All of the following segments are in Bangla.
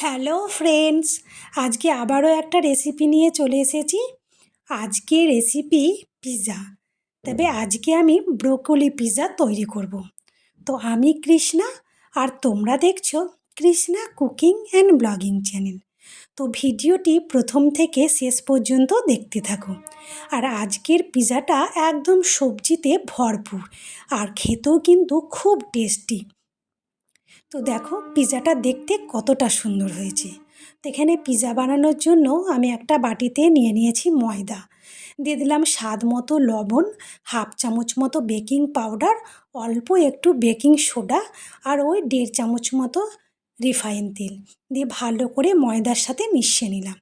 হ্যালো ফ্রেন্ডস আজকে আবারও একটা রেসিপি নিয়ে চলে এসেছি। আজকে রেসিপি পিৎজা তবে আজকে আমি ব্রোকলি পিৎজা তৈরি করব। তো আমি কৃষ্ণা, আর তোমরা দেখছ Krishna cooking and blogging channel তো ভিডিওটি প্রথম থেকে শেষ পর্যন্ত দেখতে থাকো। আর আজকের পিৎজাটা একদম সবজিতে ভরপুর। আর খেতেও কিন্তু খুব টেস্টি তো দেখো পিৎজাটা দেখতে কতটা সুন্দর হয়েছে। তো এখানে পিৎজা বানানোর জন্য আমি একটা বাটিতে নিয়ে নিয়েছি ময়দা। দিয়ে দিলাম স্বাদ মতো লবণ, হাফ চামচ মতো বেকিং পাউডার, অল্প একটু বেকিং সোডা আর ওই দেড় চামচ মতো রিফাইন তেল। দিয়ে ভালো করে ময়দার সাথে মিশিয়ে নিলাম।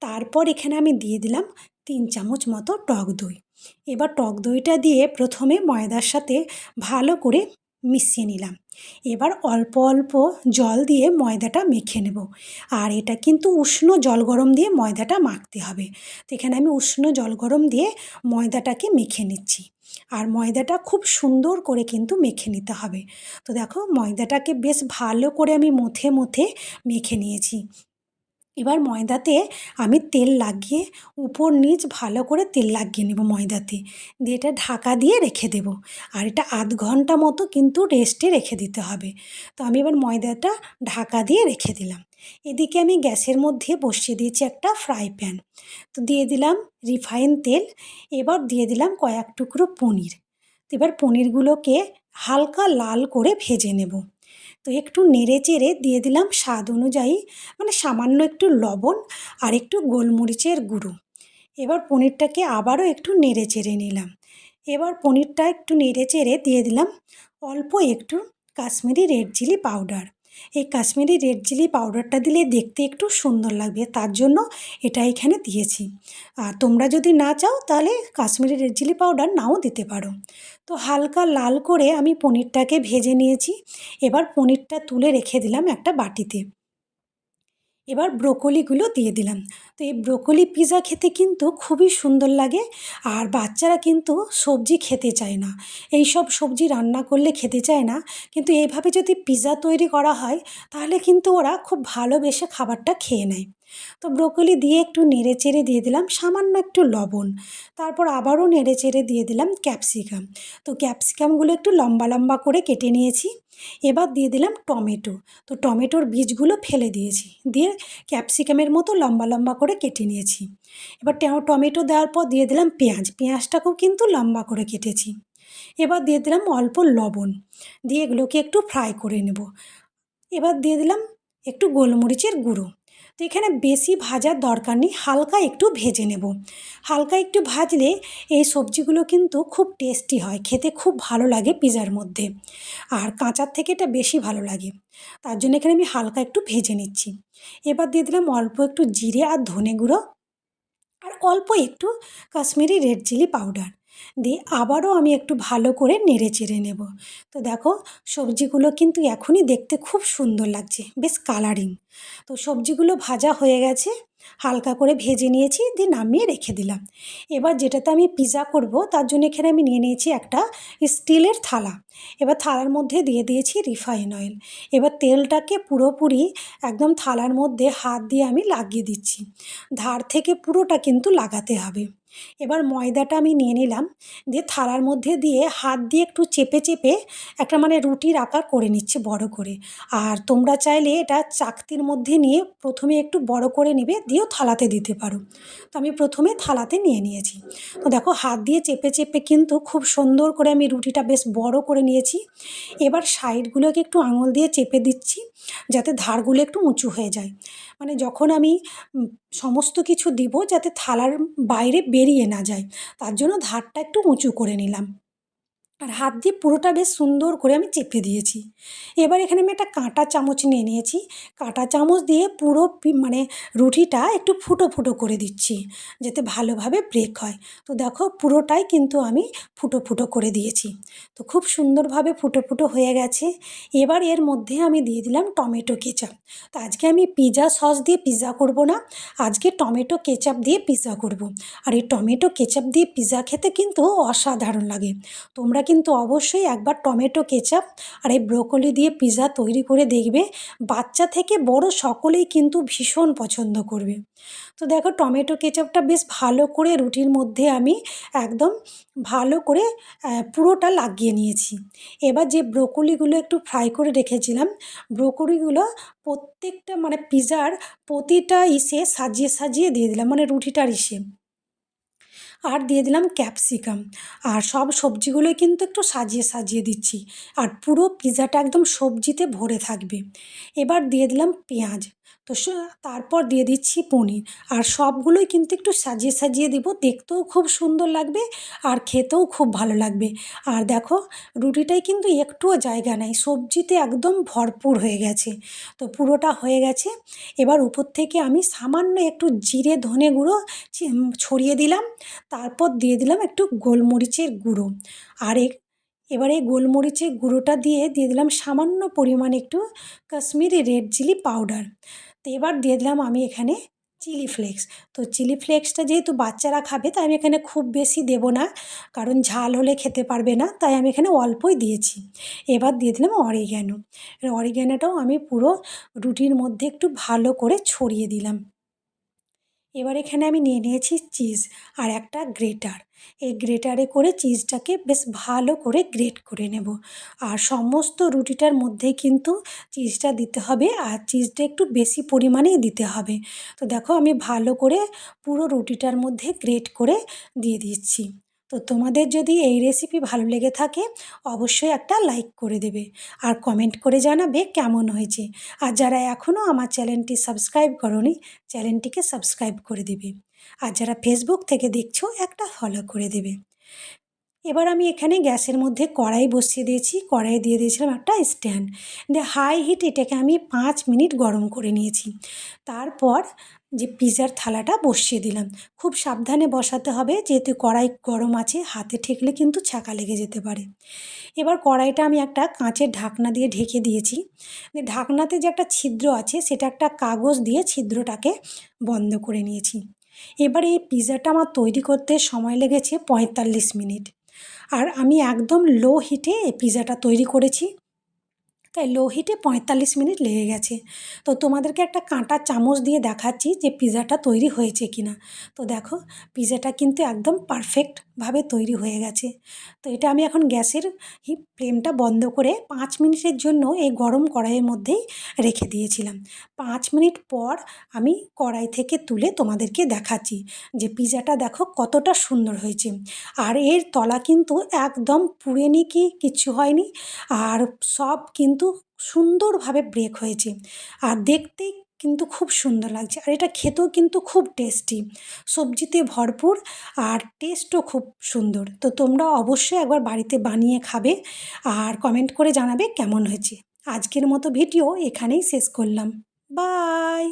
তারপর এখানে আমি দিয়ে দিলাম তিন চামচ মতো টক দই। এবার টক দইটা দিয়ে প্রথমে ময়দার সাথে ভালো করে মিশিয়ে নিলাম। এবার অল্প অল্প জল দিয়ে ময়দাটা মেখে নেব। আর এটা কিন্তু উষ্ণ জল গরম দিয়ে ময়দাটা মাখতে হবে। তো এখানে আমি উষ্ণ জল গরম দিয়ে ময়দাটাকে মেখে নিচ্ছি। আর ময়দাটা খুব সুন্দর করে কিন্তু মেখে নিতে হবে। তো দেখো ময়দাটাকে বেশ ভালো করে আমি মথে মথে মেখে নিয়েছি। এবার ময়দাতে আমি তেল লাগিয়ে উপর নিচ ভালো করে তেল লাগিয়ে নেব ময়দাতে। দিয়ে এটা ঢাকা দিয়ে রেখে দেব। আর এটা আধ ঘণ্টা মতো কিন্তু রেস্টে রেখে দিতে হবে। তো আমি এবার ময়দাটা ঢাকা দিয়ে রেখে দিলাম। এদিকে আমি গ্যাসের মধ্যে বসিয়ে দিয়েছি একটা ফ্রাই প্যান। তো দিয়ে দিলাম রিফাইন তেল, এবার দিয়ে দিলাম কয়েক টুকরো পনির। এবার পনিরগুলোকে হালকা লাল করে ভেজে নেব। তো একটু নেড়ে চেড়ে দিয়ে দিলাম স্বাদ অনুযায়ী মানে সামান্য একটু লবণ আর একটু গোলমরিচের গুঁড়ো। এবার পনিরটাকে আবারও একটু নেড়ে চেড়ে নিলাম। এবার পনিরটা একটু নেড়ে চেড়ে দিয়ে দিলাম অল্প একটু কাশ্মীরি রেড চিলি পাউডার এই কাশ্মীরি রেড চিলি পাউডারটা দিলে দেখতে একটু সুন্দর লাগবে, তার জন্য এটা এখানে দিয়েছি। আর তোমরা যদি না চাও তাহলে কাশ্মীরি রেড চিলি পাউডার নাও দিতে পারো। তো হালকা লাল করে আমি পনিরটাকে ভেজে নিয়েছি। এবার পনিরটা তুলে রেখে দিলাম একটা বাটিতে। এবার ব্রোকলিগুলো দিয়ে দিলাম। তো এই ব্রোকলি পিৎজা খেতে কিন্তু খুবই সুন্দর লাগে আর বাচ্চারা কিন্তু সবজি খেতে চায় না। এই সব সবজি রান্না করলে খেতে চায় না। কিন্তু এইভাবে যদি পিৎজা তৈরি করা হয়, তাহলে কিন্তু ওরা খুব ভালোবেসে খাবারটা খেয়ে নেয়। তো ব্রোকলি দিয়ে একটু নেড়ে চেড়ে দিয়ে দিলাম সামান্য একটু লবণ। তারপর আবারও নেড়ে চেড়ে দিয়ে দিলাম ক্যাপসিকাম। তো ক্যাপসিকামগুলো একটু লম্বা লম্বা করে কেটে নিয়েছি। এবার দিয়ে দিলাম টমেটো। তো টমেটোর বীজগুলো ফেলে দিয়েছি। দিয়ে ক্যাপসিকামের মতো লম্বা লম্বা করে কেটে নিয়েছি। এবার টমেটো দেওয়ার পর দিয়ে দিলাম পেঁয়াজ। পেঁয়াজটাকেও কিন্তু লম্বা করে কেটেছি। এবার দিয়ে দিলাম অল্প লবণ। দিয়ে এগুলোকে একটু ফ্রাই করে নেব। এবার দিয়ে দিলাম একটু গোলমরিচের গুঁড়ো। তো এখানে বেশি ভাজার দরকার নেই, হালকা একটু ভেজে নেব। হালকা একটু ভাজলে এই সবজিগুলো কিন্তু খুব টেস্টি হয়, খেতে খুব ভালো লাগে পিজার মধ্যে। আর কাঁচার থেকে এটা বেশি ভালো লাগে, তার জন্য এখানে আমি হালকা একটু ভেজে নিচ্ছি। এবার দিয়ে দিলাম অল্প একটু জিরে আর ধনে গুঁড়ো, আর অল্প একটু কাশ্মীরি রেড চিলি পাউডার দিয়ে আবারও আমি একটু ভালো করে নেড়ে চেড়ে নেব। তো দেখো, সবজিগুলো কিন্তু এখনই দেখতে খুব সুন্দর লাগছে, বেশ কালারিং তো সবজিগুলো ভাজা হয়ে গেছে, হালকা করে ভেজে নিয়েছি, দিয়ে নামিয়ে রেখে দিলাম। এবার যেটাতে আমি পিৎজা করব, তার জন্য এখানে আমি নিয়ে নিয়েছি একটা স্টিলের থালা। এবার থালার মধ্যে দিয়ে দিয়েছি রিফাইন অয়েল এবার তেলটাকে পুরোপুরি একদম থালার মধ্যে হাত দিয়ে আমি লাগিয়ে দিচ্ছি। ধার থেকে পুরোটা কিন্তু লাগাতে হবে। এবার ময়দাটা আমি নিয়ে নিলাম, দিয়ে থালার মধ্যে দিয়ে হাত দিয়ে একটু চেপে চেপে একটা মানে রুটির আকার করে নিচ্ছে বড় করে। আর তোমরা চাইলে এটা চাকতির মধ্যে নিয়ে প্রথমে একটু বড় করে নিবে, দিয়েও থালাতে দিতে পারো। তো আমি প্রথমে থালাতে নিয়ে নিয়েছি। তো দেখো হাত দিয়ে চেপে চেপে কিন্তু খুব সুন্দর করে আমি রুটিটা বেশ বড় করে নিয়েছি। এবার সাইডগুলোকে একটু আঙুল দিয়ে চেপে দিচ্ছি, যাতে ধারগুলো একটু উঁচু হয়ে যায়। মানে যখন আমি সমস্ত কিছু দিব, যাতে থালার বাইরে বেরিয়ে না যায়। তার জন্য ধারটা একটু উঁচু করে নিলাম। আর হাত দিয়ে পুরোটা বেশ সুন্দর করে আমি চেপে দিয়েছি। এবার এখানে আমি একটা কাঁটা চামচ নিয়ে নিয়েছি। কাঁটা চামচ দিয়ে পুরো মানে রুটিটা একটু ফুটো ফুটো করে দিচ্ছি যাতে ভালোভাবে ব্রেক হয়। তো দেখো পুরোটাই কিন্তু আমি ফুটো ফুটো করে দিয়েছি। তো খুব সুন্দরভাবে ফুটো ফুটো হয়ে গেছে। এবার এর মধ্যে আমি দিয়ে দিলাম টমেটো কেচাপ। তো আজকে আমি পিৎজা সস দিয়ে পিৎজা করব না, আজকে টমেটো কেচাপ দিয়ে পিৎজা করব। আর এই টমেটো কেচাপ দিয়ে পিজা খেতে কিন্তু অসাধারণ লাগে। তোমরা কিন্তু অবশ্যই একবার টমেটো কেচাপ আর এই ব্রোকলি দিয়ে পিৎজা তৈরি করে দেখবে। বাচ্চা থেকে বড় সকলেই কিন্তু ভীষণ পছন্দ করবে। তো দেখো, টমেটো কেচাপটা বেশ ভালো করে রুটির মধ্যে আমি একদম ভালো করে পুরোটা লাগিয়ে নিয়েছি। এবার যে ব্রোকলিগুলো একটু ফ্রাই করে রেখেছিলাম, ব্রোকলিগুলো প্রত্যেকটা মানে পিৎজার প্রতিটা ইসে সাজিয়ে সাজিয়ে দিয়ে দিলাম মানে রুটিটার ইসে। আর দিয়ে দিলাম ক্যাপসিকাম। আর সব সবজিগুলোই কিন্তু একটু সাজিয়ে সাজিয়ে দিচ্ছি। আর পুরো পিৎজাটা একদম সবজিতে ভরে থাকবে। এবার দিয়ে দিলাম পেঁয়াজ। তো তারপর দিয়ে দিচ্ছি পনির। আর সবগুলোই কিন্তু একটু সাজিয়ে সাজিয়ে দেবো। দেখতেও খুব সুন্দর লাগবে আর খেতেও খুব ভালো লাগবে। আর দেখো, রুটিটাই কিন্তু একটুও জায়গা নেই। সবজিতে একদম ভরপুর হয়ে গেছে। তো পুরোটা হয়ে গেছে। এবার উপর থেকে আমি সামান্য একটু জিরে, ধনে গুঁড়ো ছড়িয়ে দিলাম। তারপর দিয়ে দিলাম একটু গোলমরিচের গুঁড়ো। আর এবারে গোলমরিচের গুঁড়োটা দিয়ে দিয়ে দিলাম সামান্য পরিমাণে একটু কাশ্মীরি রেড চিলি পাউডার। তো এবার দিয়ে দিলাম আমি এখানে চিলি ফ্লেক্স। তো চিলি ফ্লেক্সটা যেহেতু বাচ্চারা খাবে, তাই আমি এখানে খুব বেশি দেবো না। কারণ ঝাল হলে খেতে পারবে না, তাই আমি এখানে অল্পই দিয়েছি। এবার দিয়ে দিলাম অরিগ্যানো। অরিগ্যানোটাও আমি পুরো রুটির মধ্যে একটু ভালো করে ছড়িয়ে দিলাম। এবার এখানে আমি নিয়ে নিয়েছি চিজ আর একটা গ্রেটার। এই গ্রেটারে করে চিজটাকে বেশ ভালো করে গ্রেট করে নেব। আর সমস্ত রুটিটার মধ্যে কিন্তু চিজটা দিতে হবে আর চিজটা একটু বেশি পরিমাণেই দিতে হবে। তো দেখো আমি ভালো করে পুরো রুটিটার মধ্যে গ্রেট করে দিয়ে দিচ্ছি। তো তোমাদের যদি এই রেসিপি ভালো লেগে থাকে, অবশ্যই একটা লাইক করে দেবে। আর কমেন্ট করে জানাবে কেমন হয়েছে। আর যারা এখনও আমার চ্যানেলটি সাবস্ক্রাইব করনি, চ্যানেলটিকে সাবস্ক্রাইব করে দেবে। আর যারা ফেসবুক থেকে দেখছ, একটা ফলো করে দেবে। এবার আমি এখানে গ্যাসের মধ্যে কড়াই বসিয়ে দিয়েছি কড়াই দিয়ে দিয়েছিলাম একটা স্ট্যান্ড। দিয়ে হাই হিট এটাকে আমি পাঁচ মিনিট গরম করে নিয়েছি। তারপর যে পিজার থালাটা বসিয়ে দিলাম। খুব সাবধানে বসাতে হবে, যেহেতু কড়াই গরম আছে, হাতে ঠেকলে কিন্তু ছাকা লেগে যেতে পারে। এবার কড়াইটা আমি একটা কাঁচের ঢাকনা দিয়ে ঢেকে দিয়েছি। ঢাকনাতে যে একটা ছিদ্র আছে, সেটা একটা কাগজ দিয়ে ছিদ্রটাকে বন্ধ করে নিয়েছি। এবার এই পিজাটা আমার তৈরি করতে সময় লেগেছে পঁয়তাল্লিশ মিনিট। আর আমি একদম লো হিটে এই পিজাটা তৈরি করেছি। তাই লো হিটে পঁয়তাল্লিশ মিনিট লেগে গেছে। তো তোমাদেরকে একটা কাঁটা চামচ দিয়ে দেখাচ্ছি যে পিজাটা তৈরি হয়েছে কি না তো দেখো পিজাটা কিন্তু একদম পারফেক্টভাবে তৈরি হয়ে গেছে। তো এটা আমি এখন গ্যাসের ফ্লেমটা বন্ধ করে পাঁচ মিনিটের জন্য এই গরম কড়াইয়ের মধ্যেই রেখে দিয়েছিলাম। পাঁচ মিনিট পর আমি কড়াই থেকে তুলে তোমাদেরকে দেখাচ্ছি যে পিজাটা দেখো কতটা সুন্দর হয়েছে। আর এর তলা কিন্তু একদম পুড়েনি কি, কিচ্ছু হয়নি। আর সব কিন্তু সুন্দরভাবে ব্রেক হয়েছে। আর দেখতে কিন্তু খুব সুন্দর লাগছে। আর এটা খেতেও কিন্তু খুব টেস্টি সবজিতে ভরপুর আর টেস্টও খুব সুন্দর। তো তোমরা অবশ্যই একবার বাড়িতে বানিয়ে খাবে আর কমেন্ট করে জানাবে কেমন হয়েছে। আজকের মতো ভিডিও এখানেই শেষ করলাম। বাই